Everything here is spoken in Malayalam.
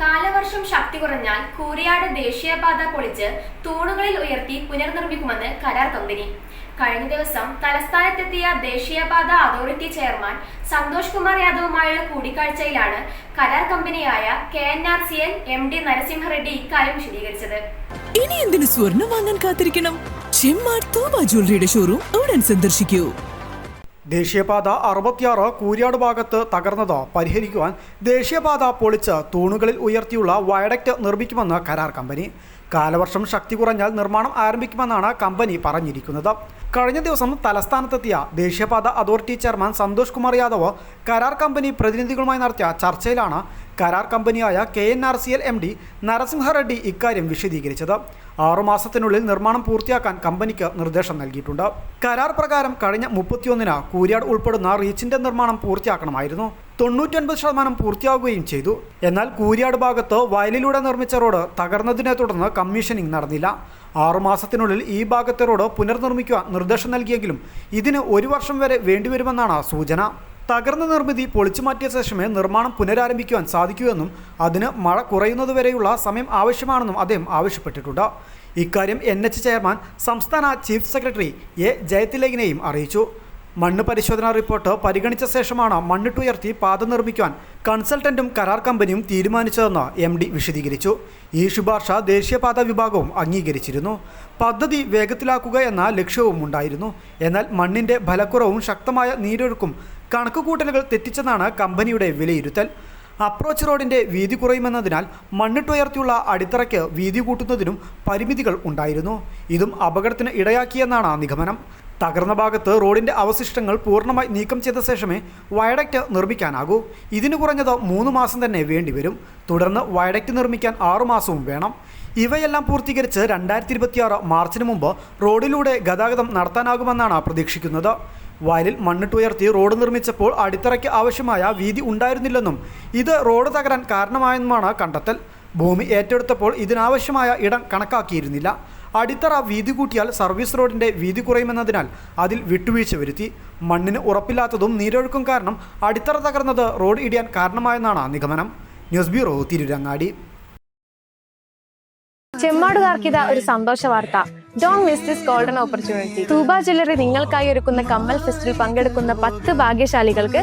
കാലവർഷം ശക്തി കുറഞ്ഞാൽ കൂരിയാട് ദേശീയപാത പൊളിച്ച് തൂണുകളിൽ ഉയർത്തി പുനർനിർമ്മിക്കുമെന്ന് കരാർ കമ്പനി. കഴിഞ്ഞ ദിവസം തലസ്ഥാനത്തെത്തിയ ദേശീയപാത അതോറിറ്റി ചെയർമാൻ സന്തോഷ് കുമാർ യാദവുമായുള്ള കൂടിക്കാഴ്ചയിലാണ് കരാർ കമ്പനിയായ K N R C N M D Narasimha Reddy ഇക്കാര്യം വിശദീകരിച്ചത്. ഇനി എന്തിനു സ്വർണം വാങ്ങാൻ കാത്തിരിക്കണം? ചെമ്മാർ തോമ ജ്വല്ലറിയുടെ ഷോറൂം ഉടൻ സന്ദർശിക്കൂ. ദേശീയപാത അറുപത്തിയാറ് കൂരിയാട് ഭാഗത്ത് തകർന്നത് പരിഹരിക്കുവാൻ ദേശീയപാത പൊളിച്ച് തൂണുകളിൽ ഉയർത്തിയുള്ള വയഡക്റ്റ് നിർമ്മിക്കുമെന്ന് കരാർ കമ്പനി. കാലവർഷം ശക്തി കുറഞ്ഞാൽ നിർമ്മാണം ആരംഭിക്കുമെന്നാണ് കമ്പനി പറഞ്ഞിരിക്കുന്നത്. കഴിഞ്ഞ ദിവസം തലസ്ഥാനത്തെത്തിയ ദേശീയപാത അതോറിറ്റി ചെയർമാൻ സന്തോഷ് കുമാർ യാദവ് കരാർ കമ്പനി പ്രതിനിധികളുമായി നടത്തിയ ചർച്ചയിലാണ് കരാർ കമ്പനിയായ K N R C L M D Narasimha Reddy ഇക്കാര്യം വിശദീകരിച്ചത്. ആറുമാസത്തിനുള്ളിൽ നിർമ്മാണം പൂർത്തിയാക്കാൻ കമ്പനിക്ക് നിർദ്ദേശം നൽകിയിട്ടുണ്ട്. കരാർ പ്രകാരം കഴിഞ്ഞ മുപ്പത്തിയൊന്നിന് കൂരിയാട് ഉൾപ്പെടുന്ന റീച്ചിന്റെ നിർമ്മാണം പൂർത്തിയാക്കണമായിരുന്നു. തൊണ്ണൂറ്റൊൻപത് ശതമാനം പൂർത്തിയാകുകയും ചെയ്തു. എന്നാൽ കൂരിയാട് ഭാഗത്ത് വയലിലൂടെ നിർമ്മിച്ച റോഡ് തകർന്നതിനെ തുടർന്ന് കമ്മീഷനിങ് നടന്നില്ല. ആറുമാസത്തിനുള്ളിൽ ഈ ഭാഗത്തെ റോഡ് പുനർനിർമ്മിക്കുവാൻ നിർദ്ദേശം നൽകിയെങ്കിലും ഇതിന് ഒരു വർഷം വരെ വേണ്ടിവരുമെന്നാണ് സൂചന. തകർന്ന നിർമ്മിതി പൊളിച്ചു മാറ്റിയ ശേഷമേ നിർമ്മാണം പുനരാരംഭിക്കുവാൻ സാധിക്കൂ എന്നും അതിന് മഴ കുറയുന്നതുവരെയുള്ള സമയം ആവശ്യമാണെന്നും അദ്ദേഹം ആവശ്യപ്പെട്ടിട്ടുണ്ട്. ഇക്കാര്യം എൻ എച്ച് ചെയർമാൻ സംസ്ഥാന ചീഫ് സെക്രട്ടറി എ ജയതിലേഖിനെയും അറിയിച്ചു. മണ്ണ് പരിശോധനാ റിപ്പോർട്ട് പരിഗണിച്ച ശേഷമാണ് മണ്ണിട്ടുയർത്തി പാത നിർമ്മിക്കാൻ കൺസൾട്ടന്റും കരാർ കമ്പനിയും തീരുമാനിച്ചതെന്ന് എം ഡി വിശദീകരിച്ചു. ഈ ശുപാർശ ദേശീയപാത വിഭാഗവും അംഗീകരിച്ചിരുന്നു. പദ്ധതി വേഗത്തിലാക്കുക എന്ന ലക്ഷ്യവും ഉണ്ടായിരുന്നു. എന്നാൽ മണ്ണിന്റെ ഫലക്കുറവും ശക്തമായ നീരൊഴുക്കും കണക്കുകൂട്ടലുകൾ തെറ്റിച്ചെന്നാണ് കമ്പനിയുടെ വിലയിരുത്തൽ. അപ്രോച്ച് റോഡിന്റെ വീതി കുറയുമെന്നതിനാൽ മണ്ണിട്ടുയർത്തിയുള്ള അടിത്തറയ്ക്ക് വീതി കൂട്ടുന്നതിനും പരിമിതികൾ ഉണ്ടായിരുന്നു. ഇതും അപകടത്തിന് ഇടയാക്കിയെന്നാണ് നിഗമനം. തകർന്ന ഭാഗത്ത് റോഡിന്റെ അവശിഷ്ടങ്ങൾ പൂർണമായി നീക്കം ചെയ്ത ശേഷമേ വയഡക്റ്റ് നിർമ്മിക്കാനാകൂ. ഇതിന് കുറഞ്ഞത് മൂന്ന് മാസം തന്നെ വേണ്ടിവരും തുടർന്ന് വയഡക്റ്റ് നിർമ്മിക്കാൻ ആറുമാസവും വേണം. ഇവയെല്ലാം പൂർത്തീകരിച്ച് രണ്ടായിരത്തി ഇരുപത്തിയാറ് മാർച്ചിന് മുമ്പ് റോഡിലൂടെ ഗതാഗതം നടത്താനാകുമെന്നാണ് പ്രതീക്ഷിക്കുന്നത്. വയലിൽ മണ്ണിട്ടുയർത്തി റോഡ് നിർമ്മിച്ചപ്പോൾ അടിത്തറയ്ക്ക് ആവശ്യമായ വീതി ഉണ്ടായിരുന്നില്ലെന്നും ഇത് റോഡ് തകരാൻ കാരണമായെന്നുമാണ് കണ്ടെത്തൽ. ഭൂമി ഏറ്റെടുത്തപ്പോൾ ഇതിനാവശ്യമായ ഇടം കണക്കാക്കിയിരുന്നില്ല. അടിത്തറ വീതി കൂട്ടിയാൽ സർവീസ് റോഡിന്റെ വീതി കുറയുമെന്നതിനാൽ അതിൽ വിട്ടുവീഴ്ച വരുത്തി. മണ്ണിന് ഉറപ്പില്ലാത്തതും നീരൊഴുക്കും കാരണം അടിത്തറ തകർന്നത് റോഡ് ഇടിയാൻ കാരണമായെന്നാണ് നിഗമനം. News bureau Tirurangadi. ചെമ്മാടുകാർക്ക് ഇതാ ഒരു സന്തോഷ വാർത്ത. Don't miss this golden opportunity Thooba jewellery നിങ്ങൾക്കായി ഒരുക്കുന്ന കമ്മൽ ഫെസ്റ്റിൽ പങ്കെടുക്കുന്ന പത്ത് ഭാഗ്യശാലികൾക്ക്